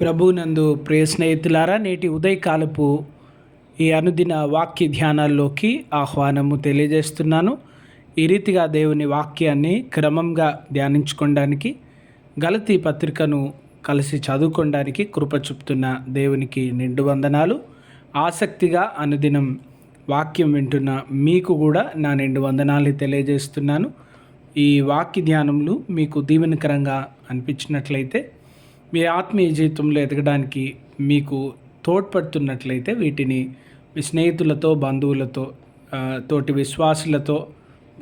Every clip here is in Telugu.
ప్రభునందు ప్రియ స్నేహితులారా నేటి ఉదయకాలపు ఈ అనుదిన వాక్య ధ్యానాల్లోకి ఆహ్వానము తెలియజేస్తున్నాను. ఈ రీతిగా దేవుని వాక్యాన్ని క్రమంగా ధ్యానించుకోవడానికి గలతీ పత్రికను కలిసి చదువుకోవడానికి కృప చూపుతున్న దేవునికి నిండు వందనాలు. ఆసక్తిగా అనుదినం వాక్యం వింటున్న మీకు కూడా నా నిండు వందనాలు తెలియజేస్తున్నాను. ఈ వాక్య ధ్యానములు మీకు దీవెనకరంగా అనిపించినట్లయితే మీ ఆత్మీయ జీవితంలో ఎదగడానికి మీకు తోడ్పడుతున్నట్లయితే వీటిని మీ స్నేహితులతో బంధువులతో తోటి విశ్వాసులతో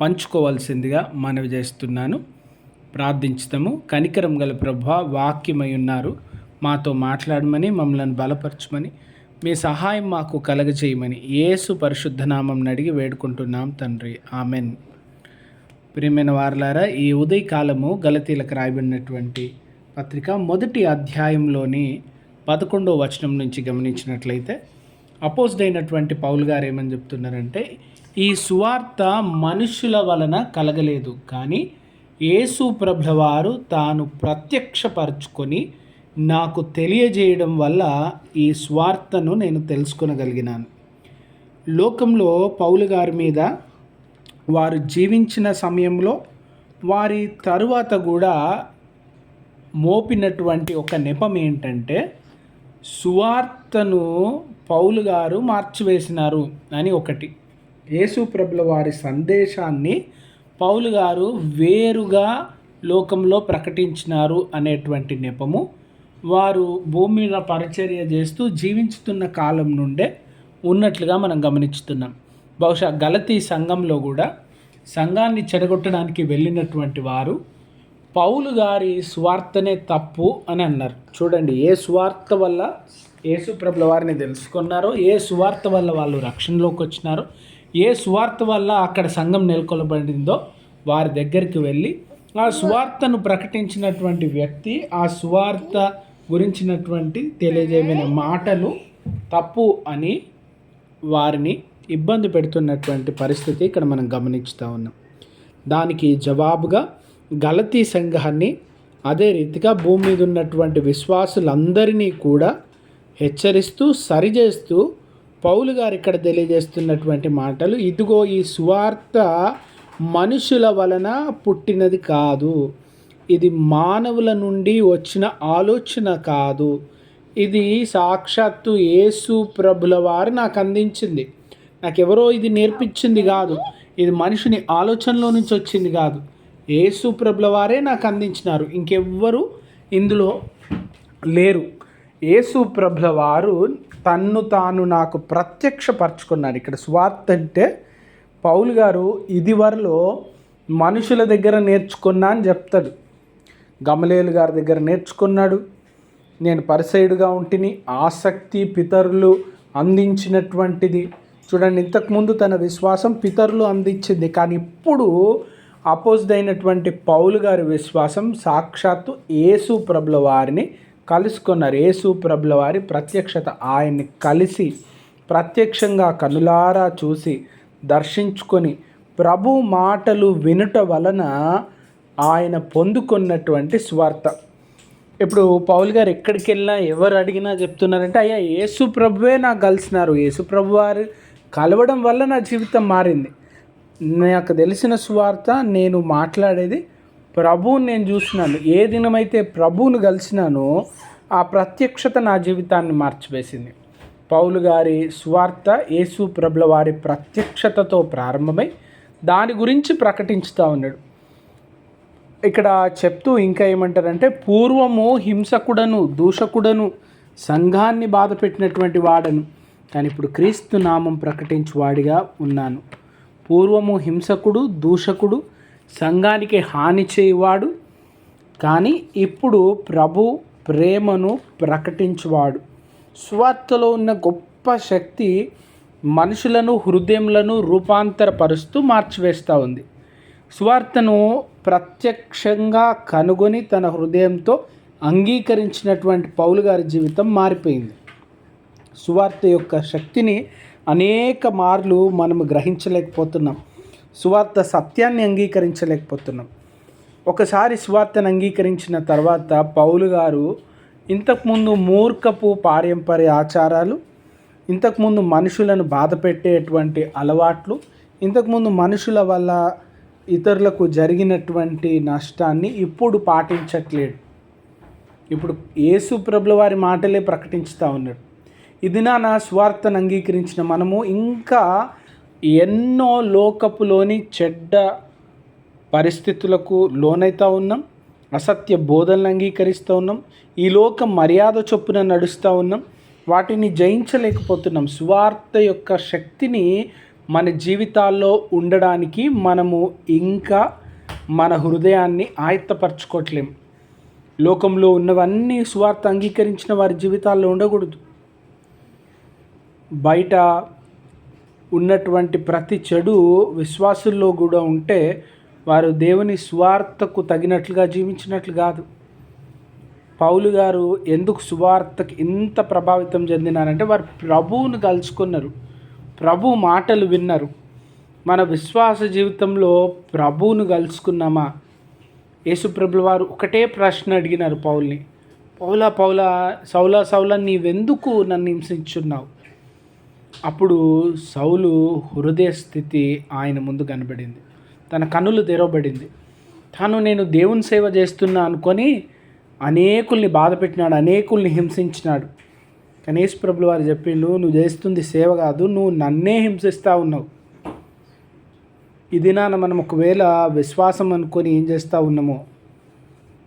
పంచుకోవాల్సిందిగా మనవి చేస్తున్నాను. ప్రార్థించుతాము కనికరం గల ప్రభ వాక్యమై ఉన్నారు. మాతో మాట్లాడమని మమ్మల్ని బలపరచమని మీ సహాయం మాకు కలగజేయమని ఏసు పరిశుద్ధనామం అడిగి వేడుకుంటున్నాం తండ్రి. ఆమెన్. ప్రియమైన వారలారా ఈ ఉదయకాలము గలతీలకు రాయబడినటువంటి పత్రిక మొదటి అధ్యాయంలోని పదకొండో వచనం నుంచి గమనించినట్లయితే అపోజ్డ్ అయినటువంటి పౌల్ గారు ఏమని చెప్తున్నారంటే ఈ సువార్త మనుషుల వలన కలగలేదు కానీ యేసు ప్రభుల వారు తాను ప్రత్యక్షపరచుకొని నాకు తెలియజేయడం వల్ల ఈ స్వార్థను నేను తెలుసుకొనగలిగినాను. లోకంలో పౌలు గారి మీద వారు జీవించిన సమయంలో వారి తరువాత కూడా మోపినటువంటి ఒక నెపం ఏంటంటే సువార్తను పౌలు గారు మార్చివేసినారు అని ఒకటి. యేసుప్రభుల వారి సందేశాన్ని పౌలు గారు వేరుగా లోకంలో ప్రకటించినారు అనేటువంటి నెపము. వారు భూమి మీద పరిచర్య చేస్తూ జీవించుతున్న కాలం నుండే ఉన్నట్లుగా మనం గమనిస్తున్నాం బహుశా గలతీ సంఘంలో కూడా సంఘాన్ని చెడగొట్టడానికి వెళ్ళినటువంటి వారు పౌలు గారి స్వార్థనే తప్పు అని అన్నారు. చూడండి ఏ స్వార్థ వల్ల యేసు ప్రభుల వారిని తెలుసుకున్నారో ఏ స్వార్థ వల్ల వాళ్ళు రక్షణలోకి వచ్చినారో ఏ స్వార్థ వల్ల అక్కడ సంఘం నెలకొల్బడిందో వారి దగ్గరికి వెళ్ళి ఆ సువార్తను ప్రకటించినటువంటి వ్యక్తి ఆ స్వార్థ గురించినటువంటి తెలియజేయమైన మాటలు తప్పు అని వారిని ఇబ్బంది పెడుతున్నటువంటి పరిస్థితి ఇక్కడ మనం గమనిస్తూ ఉన్నాం. దానికి జవాబుగా గలతీ సంఘాన్ని అదే రీతిగా భూమి మీద ఉన్నటువంటి విశ్వాసులందరినీ కూడా హెచ్చరిస్తూ సరిచేస్తూ పౌలు గారు ఇక్కడ తెలియజేస్తున్నటువంటి మాటలు ఇదిగో ఈ సువార్త మనుషుల వలన పుట్టినది కాదు. ఇది మానవుల నుండి వచ్చిన ఆలోచన కాదు. ఇది సాక్షాత్తు యేసు ప్రభుల వారు నాకు అందించింది. నాకెవరో ఇది నేర్పించింది కాదు. ఇది మనిషిని ఆలోచనలో నుంచి వచ్చింది కాదు. యేసు ప్రభుల వారే నాకు అందించినారు. ఇంకెవ్వరు ఇందులో లేరు. యేసు ప్రభుల వారు తన్ను తాను నాకు ప్రత్యక్షపరచుకున్నాడు ఇక్కడ స్వార్థ అంటే పౌలు గారు ఇదివరలో మనుషుల దగ్గర నేర్చుకున్నా అని చెప్తాడు. గమలేలు గారి దగ్గర నేర్చుకున్నాడు. నేను పరిసైడుగా ఉంటిని ఆసక్తి పితరులు అందించినటువంటిది. చూడండి ఇంతకుముందు తన విశ్వాసం పితరులు అందించింది. కానీ ఇప్పుడు అపోజిట్ అయినటువంటి పౌలు గారి విశ్వాసం సాక్షాత్తు యేసు ప్రభుల వారిని కలుసుకున్నారు యేసు ప్రభుల వారి ప్రత్యక్షత ఆయన్ని కలిసి ప్రత్యక్షంగా కనులారా చూసి దర్శించుకొని ప్రభు మాటలు వినుట వలన ఆయన పొందుకున్నటువంటి స్వార్థ. ఇప్పుడు పౌల్ గారు ఎక్కడికి వెళ్ళినా ఎవరు అడిగినా చెప్తున్నారంటే అయ్యా యేసు ప్రభువే నాకు కలిసినారు. యేసు ప్రభు వారు కలవడం వల్ల నా జీవితం మారింది. నాకు తెలిసిన సువార్త నేను మాట్లాడేది ప్రభువుని నేను చూసినాను. ఏ దినమైతే ప్రభువును కలిసినానో ఆ ప్రత్యక్షత నా జీవితాన్ని మార్చివేసింది. పౌలు గారి సువార్త యేసు ప్రభుల వారి ప్రత్యక్షతతో ప్రారంభమై దాని గురించి ప్రకటించుతూ ఉన్నాడు. ఇక్కడ చెప్తూ ఇంకా ఏమంటారంటే పూర్వము హింసకుడను దూషకుడను సంఘాన్ని బాధ పెట్టినటువంటి వాడను కానీ ఇప్పుడు క్రీస్తు నామం ప్రకటించు వాడిగా ఉన్నాను. పూర్వము హింసకుడు దూషకుడు సంఘానికి హాని చేయవాడు కానీ ఇప్పుడు ప్రభు ప్రేమను ప్రకటించువాడు. స్వార్థలో ఉన్న గొప్ప శక్తి మనుషులను హృదయంలను రూపాంతరపరుస్తూ మార్చివేస్తూ ఉంది. స్వార్థను ప్రత్యక్షంగా కనుగొని తన హృదయంతో అంగీకరించినటువంటి పౌలు గారి జీవితం మారిపోయింది. సువార్త యొక్క శక్తిని అనేక మార్లు మనం గ్రహించలేకపోతున్నాం. సువార్త సత్యాన్ని అంగీకరించలేకపోతున్నాం. ఒకసారి సువార్తను అంగీకరించిన తర్వాత పౌలు గారు ఇంతకుముందు మూర్ఖపు పారంపర్య ఆచారాలు ఇంతకుముందు మనుషులను బాధ పెట్టేటువంటి అలవాట్లు ఇంతకుముందు మనుషుల వల్ల ఇతరులకు జరిగినటువంటి నష్టాన్ని ఇప్పుడు పాటించట్లేడు ఇప్పుడు యేసు ప్రభుల వారి మాటలే ప్రకటించుతూ ఉన్నాడు. ఇది నా స్వార్థను అంగీకరించిన మనము ఇంకా ఎన్నో లోకపులోని చెడ్డ పరిస్థితులకు లోనైతూ ఉన్నాం. అసత్య బోధనలు అంగీకరిస్తూ ఉన్నాం. ఈ లోకం మర్యాద చొప్పున నడుస్తూ ఉన్నాం. వాటిని జయించలేకపోతున్నాం. సువార్త యొక్క శక్తిని మన జీవితాల్లో ఉండడానికి మనము ఇంకా మన హృదయాన్ని ఆయత్తపరచుకోవట్లేం. లోకంలో ఉన్నవన్నీ సువార్త అంగీకరించిన వారి జీవితాల్లో ఉండకూడదు. బయట ఉన్నటువంటి ప్రతి చెడు విశ్వాసుల్లో కూడా ఉంటే వారు దేవుని స్వార్థకు తగినట్లుగా జీవించినట్లు కాదు. పౌలు గారు ఎందుకు సువార్తకి ఇంత ప్రభావితం చెందినారంటే వారు ప్రభువును కలుసుకున్నారు. ప్రభు మాటలు విన్నారు. మన విశ్వాస జీవితంలో ప్రభువును కలుసుకున్నామా? యేసుప్రభుల వారు ఒకటే ప్రశ్న అడిగినారు పౌల్ని. పౌలా పౌలా సౌలా సౌలా నీవెందుకు నన్ను హింసించున్నావు? అప్పుడు సౌలు హృదయ స్థితి ఆయన ముందు కనబడింది. తన కన్నులు తెరవబడింది. తాను నేను దేవుని సేవ చేస్తున్నా అనుకొని అనేకుల్ని బాధ పెట్టినాడు అనేకుల్ని హింసించినాడు. గణేష్ ప్రభులు వారు చెప్పిండు నువ్వు చేస్తుంది సేవ కాదు నువ్వు నన్నే హింసిస్తూ ఉన్నావు. ఇది నాన్న మనం ఒకవేళ విశ్వాసం అనుకొని ఏం చేస్తూ ఉన్నామో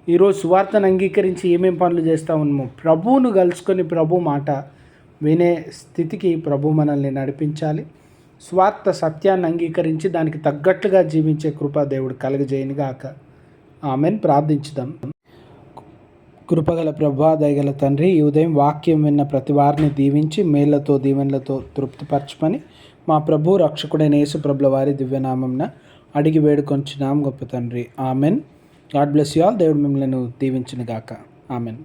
ఈరోజు సువార్తను అంగీకరించి ఏమేం పనులు చేస్తూ ఉన్నామో ప్రభువును కలుసుకొని ప్రభు మాట వినే స్థితికి ప్రభు మనల్ని నడిపించాలి. స్వార్థ సత్యాన్ని అంగీకరించి దానికి తగ్గట్లుగా జీవించే కృపా దేవుడు కలగజేయనిగాక ఆమెను. ప్రార్థించుదాం. కృపగల ప్రభా దయగల తండ్రి ఈ ఉదయం వాక్యం విన్న ప్రతి వారిని దీవించి మేళ్ళతో దీవెనలతో తృప్తిపరచమని మా ప్రభు రక్షకుడైన యేసు ప్రభుల వారి దివ్యనామంన అడిగి వేడుకొంచున్నాం గొప్ప తండ్రి. Amen. God bless you all. దేవుడు మిమ్మల్ని దీవించిన గాక. ఆమెన్.